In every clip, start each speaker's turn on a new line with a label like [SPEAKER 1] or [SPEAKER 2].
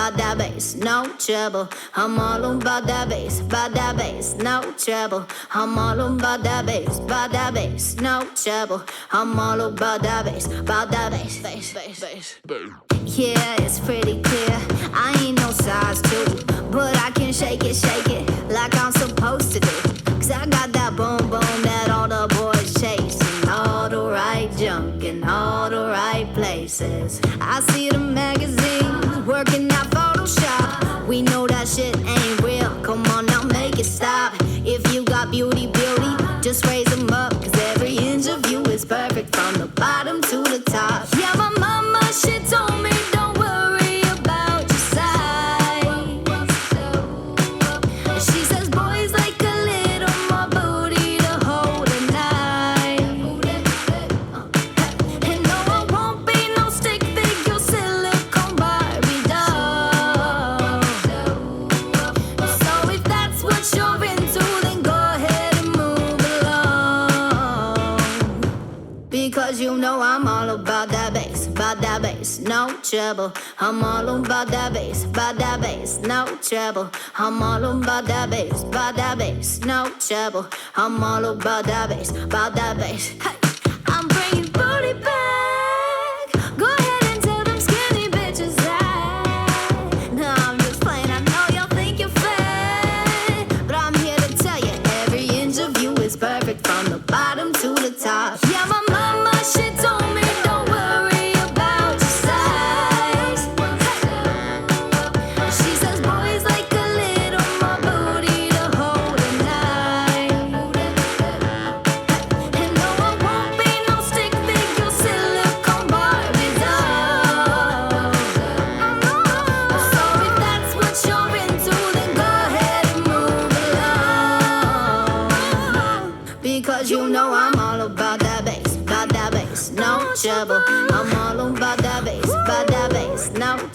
[SPEAKER 1] about that bass, no trouble. I'm all about that bass, about that bass, no trouble. I'm all about that bass, about that bass, no trouble. I'm all about that bass, about that bass, bass, bass, bass. Yeah, it's pretty clear. I ain't no size two, but I can shake it, shake it like I'm supposed to do. Cause I got that boom boom that all the boys chasing. All the right junk in all the right places. I see the magazines beauty, beauty, just raise them up. Cause every inch of you is perfect you know I'm all about that bass, about that bass, no trouble. I'm all about that bass, about that bass, no trouble. I'm all about that bass, about that bass, no trouble. I'm all about that bass, about that bass. Hey, I'm bringing booty back.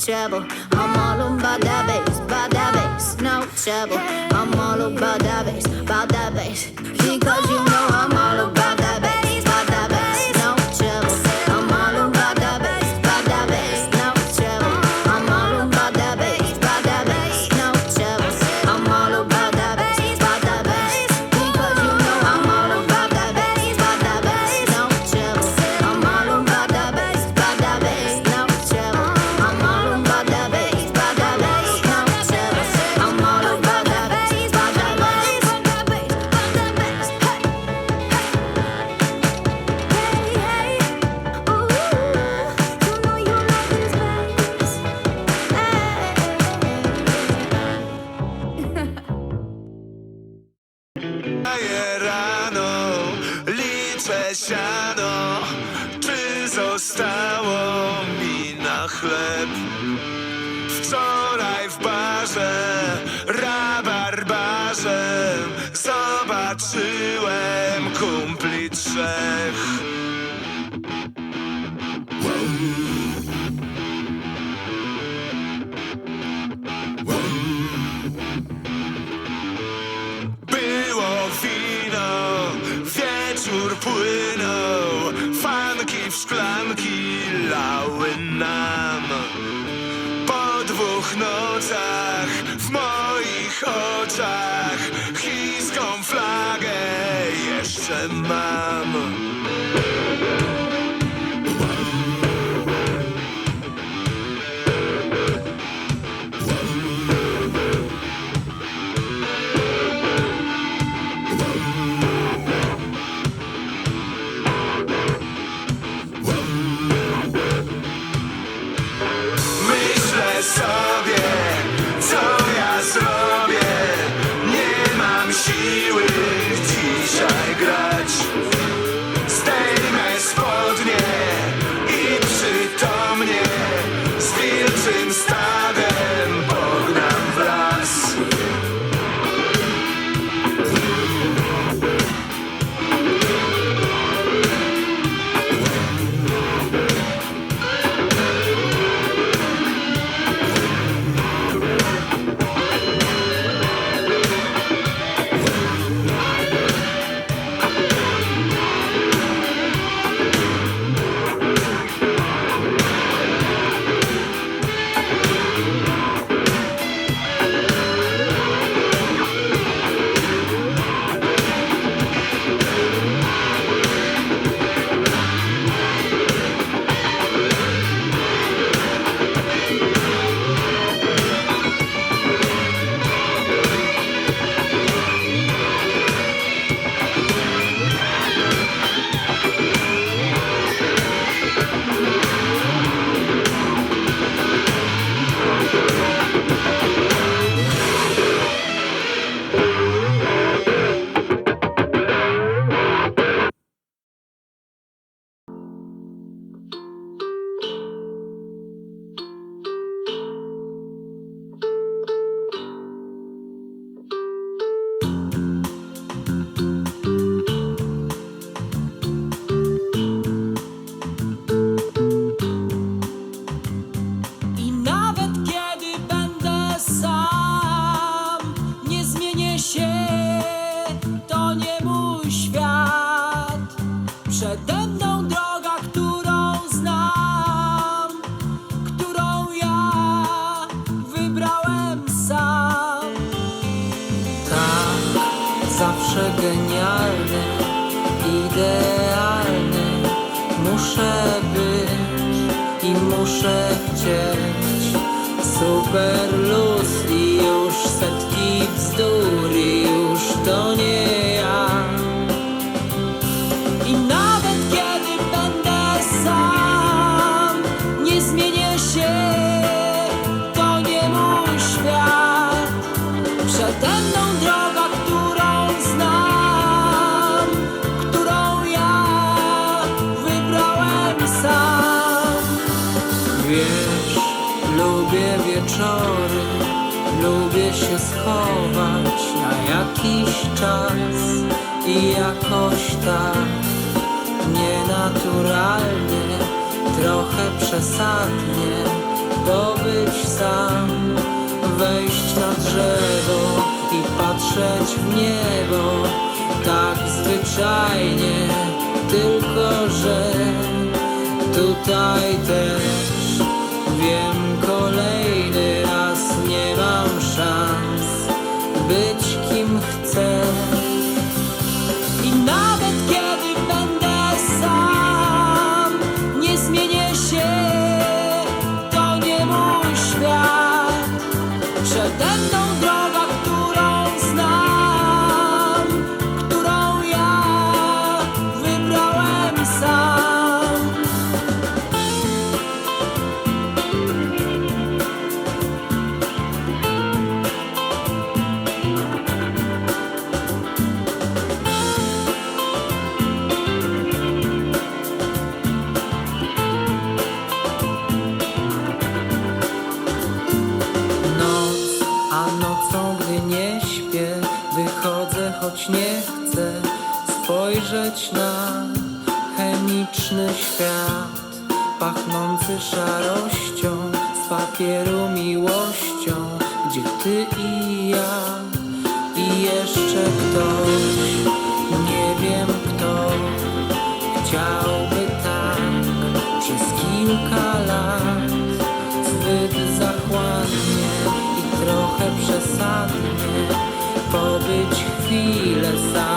[SPEAKER 1] Trouble. I'm all about that bass, about that bass, no trouble. I'm all about that bass, about that bass. Because you
[SPEAKER 2] Czy zostało mi na chleb? Wczoraj w barze, rabarbarze Zobaczyłem kumpli trzech szklanki lały nam. Po dwóch nocach w moich oczach Chińską flagę jeszcze mam
[SPEAKER 3] zawsze genialny, idealny. Muszę być i muszę chcieć. Super luz i już setki bzdur i już to nie lubię wieczory, lubię się schować na jakiś czas i jakoś tak nienaturalnie, trochę przesadnie dobyć sam, wejść na drzewo i patrzeć w niebo, tak zwyczajnie, tylko że tutaj też na chemiczny świat, pachnący szarością z papieru miłością, gdzie ty i ja? I jeszcze ktoś, nie wiem kto, chciałby tak przez kilka lat zbyt zachłannie i trochę przesadnie pobyć chwilę sam,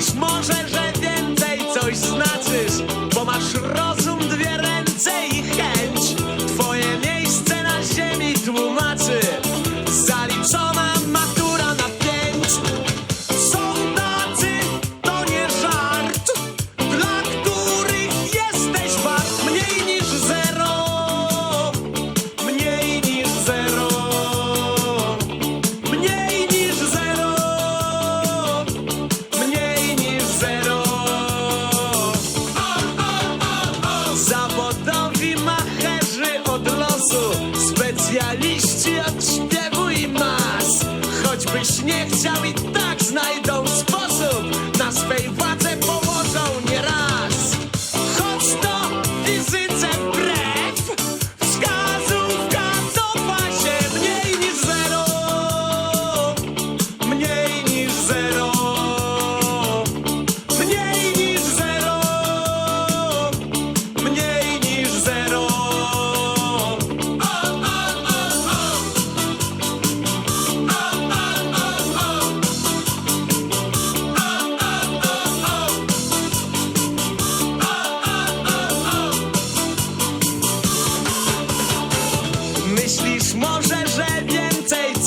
[SPEAKER 4] dziś może Choćbyś nie chciał i tak znajdą sposób Na swej